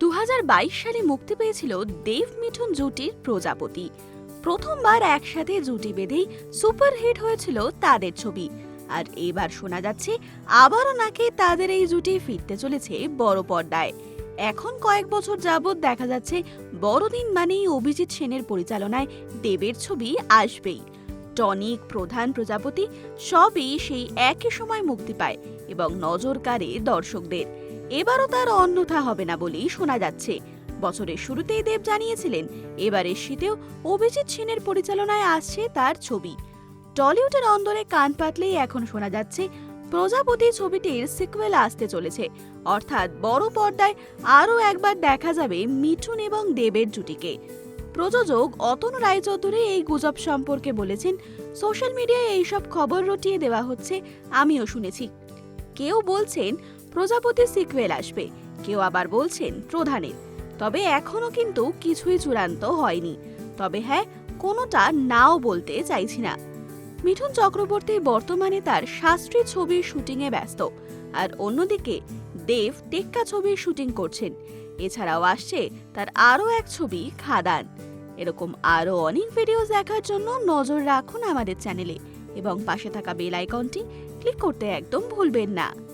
দু হাজার বাইশ সালে মুক্তি পেয়েছিল দেব মিঠুন জুটির প্রজাপতি। প্রথমবার একসাথে জুটি বেঁধেই সুপারহিট হয়েছিল তাদের ছবি। আর এবার শোনা যাচ্ছে, আবারও নাকি তাদের এই জুটি ফিরতে চলেছে বড় পর্দায়। এখন কয়েক বছর যাবৎ দেখা যাচ্ছে, বড়দিন মানেই অভিজিৎ সেনের পরিচালনায় দেবের ছবি আসবেই। টনিক প্রধান প্রজাপতি সবই সেই একই সময় মুক্তি পায় এবং নজর কাড়ে দর্শকদের। এবারও তার অন্যথা হবে না বলেই শোনা যাচ্ছে। বছরের শুরুতেই দেব জানিয়েছিলেন, এবারের শীতেও অভিজিৎ সেনের পরিচালনায় আসছে তার ছবি। টলিউডের অন্দরে কান পাতলেই এখন শোনা যাচ্ছে, প্রজাপতি ছবিটির সিকুয়েল আসতে চলেছে। অর্থাৎ বড় পর্দায় আরও একবার দেখা যাবে মিঠুন এবং দেবের জুটিকে। প্রযোজক অতন রায়চৌধুরী এই গুজব সম্পর্কে বলেছেন, সোশ্যাল মিডিয়ায় এইসব খবর রটিয়ে দেওয়া হচ্ছে, আমিও শুনেছি। কেউ বলছেন প্রজাপতি সিকুয়েল আসবে। কেউ আবার বলছেন প্রধানের। তবে এখনও কিন্তু কিছুই চূড়ান্ত হয়নি। তবে হ্যাঁ কোনোটা নাও বলতে চাইছি না। মিঠুন চক্রবর্তী বর্তমানে তার শাস্ত্রী ছবির শুটিংয়ে ব্যস্ত। আর অন্যদিকে দেব টেক্কা ছবির শুটিং করছেন। এছাড়াও আসছে তার আরও এক ছবি, খাদান। এরকম আরও অনেক ভিডিও দেখার জন্য নজর রাখুন আমাদের চ্যানেলে এবং পাশে থাকা বেল আইকনটি ক্লিক করতে একদম ভুলবেন না।